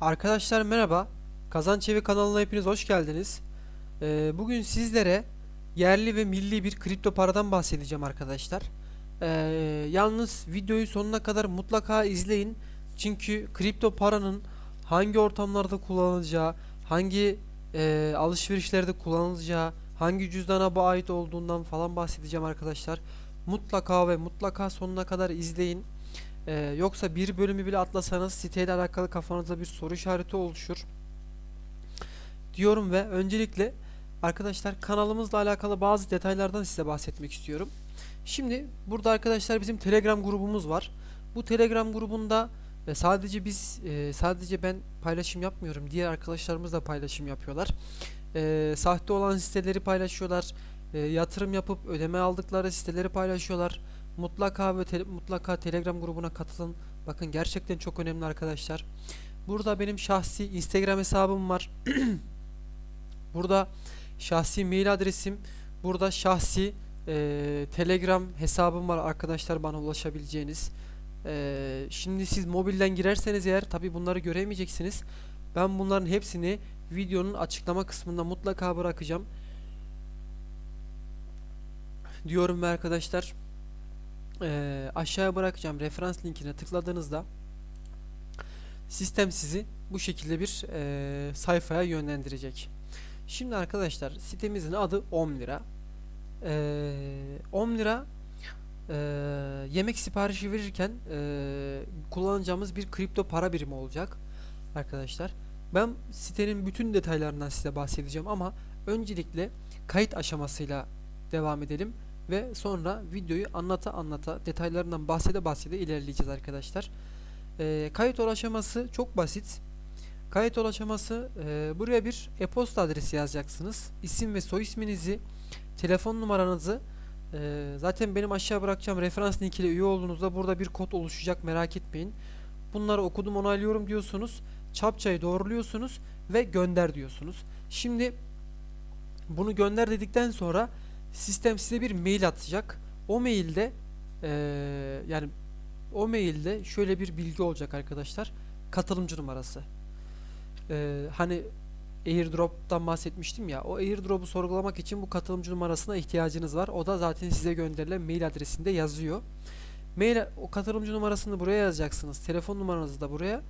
Arkadaşlar merhaba. Kazanç Evi kanalına hepiniz hoş geldiniz. Ee, bugün sizlere yerli ve milli bir kripto paradan bahsedeceğim arkadaşlar. Ee, yalnız videoyu sonuna kadar mutlaka izleyin. Çünkü kripto paranın hangi ortamlarda kullanılacağı, hangi e, alışverişlerde kullanılacağı, hangi cüzdana bu ait olduğundan falan bahsedeceğim arkadaşlar. Mutlaka ve mutlaka sonuna kadar izleyin. Ee, yoksa bir bölümü bile atlasanız siteyle alakalı kafanızda bir soru işareti oluşur. Diyorum ve öncelikle arkadaşlar kanalımızla alakalı bazı detaylardan size bahsetmek istiyorum. Şimdi burada arkadaşlar bizim Telegram grubumuz var. Bu Telegram grubunda e, sadece biz e, sadece ben paylaşım yapmıyorum. Diğer arkadaşlarımız da paylaşım yapıyorlar. E, sahte olan siteleri paylaşıyorlar. E, yatırım yapıp ödeme aldıkları siteleri paylaşıyorlar. Mutlaka ve te- mutlaka Telegram grubuna katılın. Bakın gerçekten çok önemli arkadaşlar. Burada benim şahsi Instagram hesabım var. Burada şahsi mail adresim, burada şahsi eee, Telegram hesabım var arkadaşlar bana ulaşabileceğiniz. Eee, şimdi siz mobilden girerseniz eğer tabi bunları göremeyeceksiniz. Ben bunların hepsini videonun açıklama kısmında mutlaka bırakacağım. Diyorum ve arkadaşlar eee, aşağıya bırakacağım referans linkine tıkladığınızda sistem sizi bu şekilde bir eee, sayfaya yönlendirecek. Şimdi arkadaşlar sitemizin adı 10 lira. Eee 10 lira eee, yemek siparişi verirken eee, kullanacağımız bir kripto para birimi olacak arkadaşlar. Ben sitenin bütün detaylarından size bahsedeceğim ama öncelikle kayıt aşamasıyla devam edelim ve sonra videoyu anlata anlata detaylarından bahsede bahsede ilerleyeceğiz arkadaşlar. Eee kayıt ol aşaması çok basit. Kayıt ol aşaması eee, buraya bir e-posta adresi yazacaksınız. İsim ve soy isminizi, telefon numaranızı eee, zaten benim aşağı bırakacağım referans link ile üye olduğunuzda burada bir kod oluşacak merak etmeyin. Bunları okudum onaylıyorum diyorsunuz. Çapçayı doğruluyorsunuz ve gönder diyorsunuz. Şimdi bunu gönder dedikten sonra sistem size bir mail atacak. O mailde eee, yani o mailde şöyle bir bilgi olacak arkadaşlar. Katılımcı numarası. Ee, hani airdrop'tan bahsetmiştim ya. O airdrop'u sorgulamak için bu katılımcı numarasına ihtiyacınız var. O da zaten size gönderilen mail adresinde yazıyor. Mail o katılımcı numarasını buraya yazacaksınız. Telefon numaranızı da buraya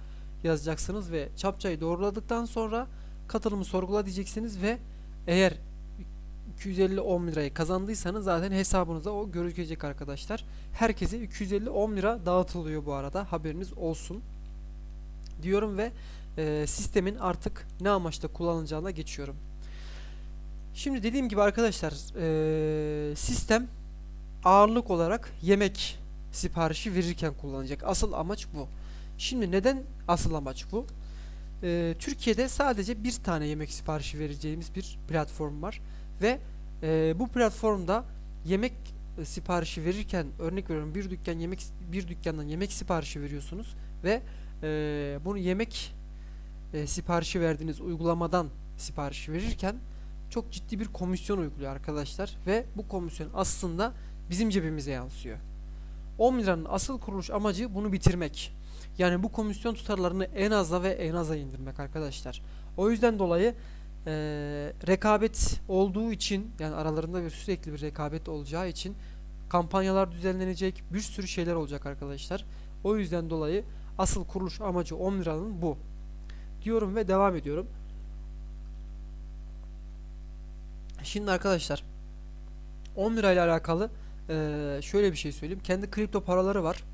yazacaksınız ve çapçayı doğruladıktan sonra katılımı sorgula diyeceksiniz ve eğer 250 10 lirayı kazandıysanız zaten hesabınıza o görükecek arkadaşlar. Herkese 250 10 lira dağıtılıyor bu arada. Haberiniz olsun. Diyorum ve e, sistemin artık ne amaçla kullanılacağına geçiyorum. Şimdi dediğim gibi arkadaşlar e, sistem ağırlık olarak yemek siparişi verirken kullanacak. Asıl amaç bu. Şimdi neden asıl amaç bu? E, Türkiye'de sadece bir tane yemek siparişi vereceğimiz bir platform var ve e, bu platformda yemek e, siparişi verirken örnek veriyorum bir dükkan yemek bir dükkandan yemek siparişi veriyorsunuz ve e, bunu yemek e, siparişi verdiğiniz uygulamadan sipariş verirken çok ciddi bir komisyon uyguluyor arkadaşlar ve bu komisyon aslında bizim cebimize yansıyor. 10 liranın asıl kuruluş amacı bunu bitirmek. Yani bu komisyon tutarlarını en aza ve en aza indirmek arkadaşlar. O yüzden dolayı e, rekabet olduğu için yani aralarında bir sürekli bir rekabet olacağı için kampanyalar düzenlenecek bir sürü şeyler olacak arkadaşlar. O yüzden dolayı asıl kuruluş amacı 10 liranın bu diyorum ve devam ediyorum. Şimdi arkadaşlar 10 lirayla alakalı eee, şöyle bir şey söyleyeyim. Kendi kripto paraları var.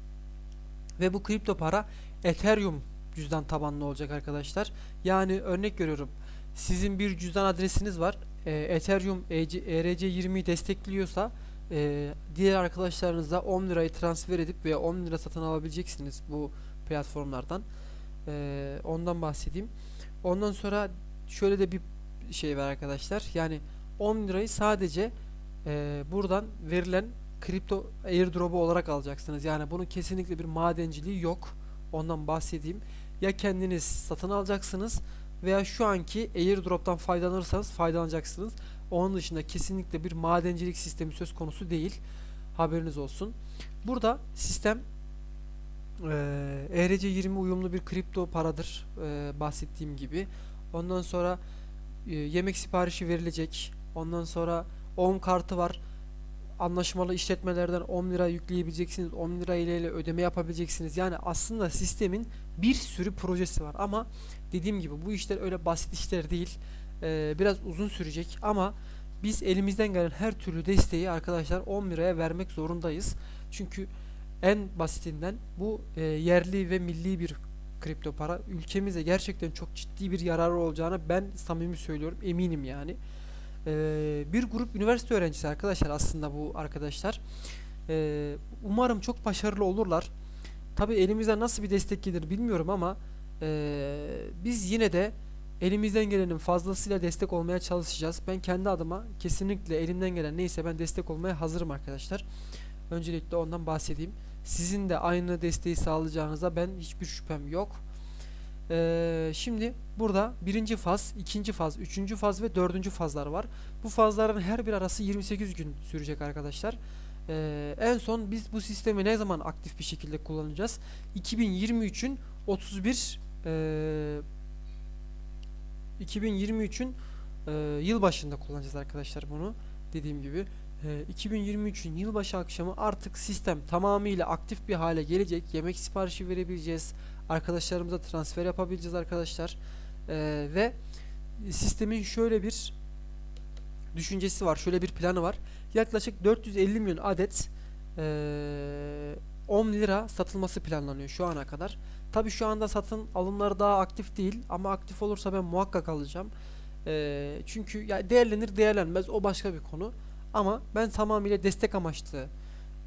Ve bu kripto para Ethereum cüzdan tabanlı olacak arkadaşlar. Yani örnek veriyorum. Sizin bir cüzdan adresiniz var. Ethereum E ERC20'yi destekliyorsa eee, diğer arkadaşlarınıza 10 lirayı transfer edip veya 10 lira satın alabileceksiniz bu platformlardan. Eee, ondan bahsedeyim. Ondan sonra şöyle de bir şey var arkadaşlar. Yani 10 lirayı sadece eee, buradan verilen kripto airdrop'u olarak alacaksınız. Yani bunun kesinlikle bir madenciliği yok. Ondan bahsedeyim. Ya kendiniz satın alacaksınız veya şu anki airdrop'tan faydalanırsanız faydalanacaksınız. Onun dışında kesinlikle bir madencilik sistemi söz konusu değil. Haberiniz olsun. Burada sistem Eee ERC20 uyumlu bir kripto paradır eee, bahsettiğim gibi. Ondan sonra eee, yemek siparişi verilecek. Ondan sonra OM kartı var. Anlaşmalı işletmelerden 10 lira yükleyebileceksiniz. 10 lira ile ile ödeme yapabileceksiniz. Yani aslında sistemin bir sürü projesi var ama dediğim gibi bu işler öyle basit işler değil. Eee, biraz uzun sürecek ama biz elimizden gelen her türlü desteği arkadaşlar 10 liraya vermek zorundayız. Çünkü en basitinden bu e, yerli ve milli bir kripto para. Ülkemize gerçekten çok ciddi bir yararı olacağına ben samimi söylüyorum. Eminim yani. E, bir grup üniversite öğrencisi arkadaşlar aslında bu arkadaşlar. E, umarım çok başarılı olurlar. Tabi elimize nasıl bir destek gelir bilmiyorum ama e, biz yine de elimizden gelenin fazlasıyla destek olmaya çalışacağız. Ben kendi adıma kesinlikle elimden gelen neyse ben destek olmaya hazırım arkadaşlar. Öncelikle ondan bahsedeyim. Sizin de aynı desteği sağlayacağınıza ben hiçbir şüphem yok. Ee, şimdi burada birinci faz, ikinci faz, üçüncü faz ve dördüncü fazlar var. Bu fazların her bir arası 28 gün sürecek arkadaşlar. Ee, en son biz bu sistemi ne zaman aktif bir şekilde kullanacağız? 2023'ün 31 ee, 2023'ün ee, yılbaşında kullanacağız arkadaşlar bunu. Dediğim gibi 2023'ün yılbaşı akşamı artık sistem tamamıyla aktif bir hale gelecek. Yemek siparişi verebileceğiz. Arkadaşlarımıza transfer yapabileceğiz arkadaşlar. Ee, ve sistemin şöyle bir düşüncesi var. Şöyle bir planı var. Yaklaşık 450 milyon adet ee, 10 lira satılması planlanıyor şu ana kadar. Tabi şu anda satın alımları daha aktif değil ama aktif olursa ben muhakkak alacağım. Ee, çünkü değerlenir değerlenmez o başka bir konu. Ama ben tamamıyla destek amaçlı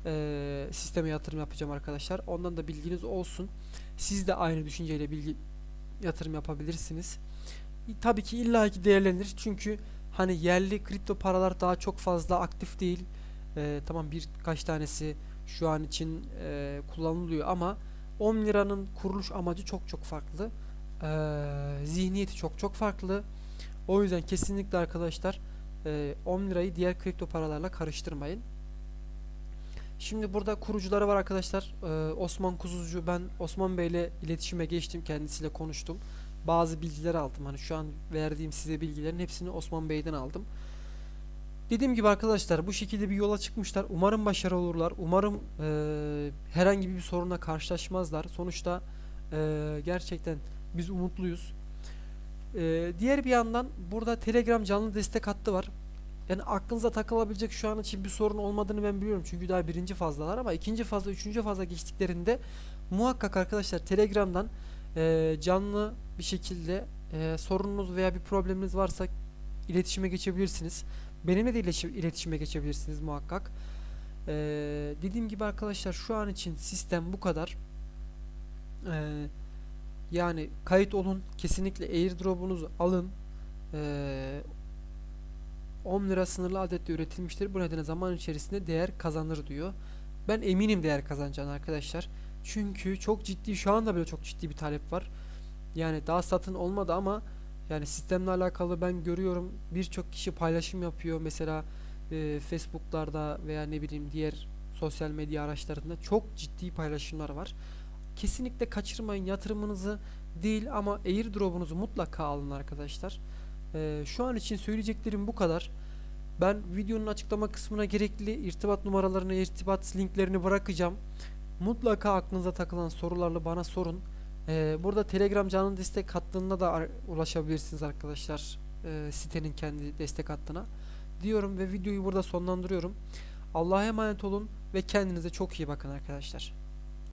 e, sisteme yatırım yapacağım arkadaşlar. Ondan da bilginiz olsun. Siz de aynı düşünceyle bilgi yatırım yapabilirsiniz. Tabii ki illaki değerlenir. Çünkü hani yerli kripto paralar daha çok fazla aktif değil. E, tamam birkaç tanesi şu an için e, kullanılıyor ama 10 liranın kuruluş amacı çok çok farklı. E, zihniyeti çok çok farklı. O yüzden kesinlikle arkadaşlar e, 10 lirayı diğer kripto paralarla karıştırmayın. Şimdi burada kurucuları var arkadaşlar. Ee, Osman Kuzucu ben Osman Bey ile iletişime geçtim. Kendisiyle konuştum. Bazı bilgiler aldım. Hani şu an verdiğim size bilgilerin hepsini Osman Bey'den aldım. Dediğim gibi arkadaşlar bu şekilde bir yola çıkmışlar. Umarım başarılı olurlar. Umarım e, herhangi bir sorunla karşılaşmazlar. Sonuçta e, gerçekten biz umutluyuz. E, diğer bir yandan burada Telegram canlı destek hattı var. Yani aklınıza takılabilecek şu an için bir sorun olmadığını ben biliyorum. Çünkü daha birinci fazlalar ama ikinci fazla, üçüncü fazla geçtiklerinde muhakkak arkadaşlar Telegram'dan e, canlı bir şekilde e, sorununuz veya bir probleminiz varsa iletişime geçebilirsiniz. Benimle de iletişim- iletişime geçebilirsiniz muhakkak. E, dediğim gibi arkadaşlar şu an için sistem bu kadar. E, yani kayıt olun. Kesinlikle airdrop'unuzu alın. E, 10 lira sınırlı adette üretilmiştir. Bu nedenle zaman içerisinde değer kazanır diyor. Ben eminim değer kazanacağını arkadaşlar. Çünkü çok ciddi şu anda bile çok ciddi bir talep var. Yani daha satın olmadı ama yani sistemle alakalı ben görüyorum birçok kişi paylaşım yapıyor. Mesela e, Facebook'larda veya ne bileyim diğer sosyal medya araçlarında çok ciddi paylaşımlar var. Kesinlikle kaçırmayın yatırımınızı değil ama airdrop'unuzu mutlaka alın arkadaşlar. Ee, şu an için söyleyeceklerim bu kadar. Ben videonun açıklama kısmına gerekli irtibat numaralarını, irtibat linklerini bırakacağım. Mutlaka aklınıza takılan sorularla bana sorun. Ee, burada Telegram canlı destek hattına da ulaşabilirsiniz arkadaşlar. Ee, sitenin kendi destek hattına. Diyorum ve videoyu burada sonlandırıyorum. Allah'a emanet olun ve kendinize çok iyi bakın arkadaşlar.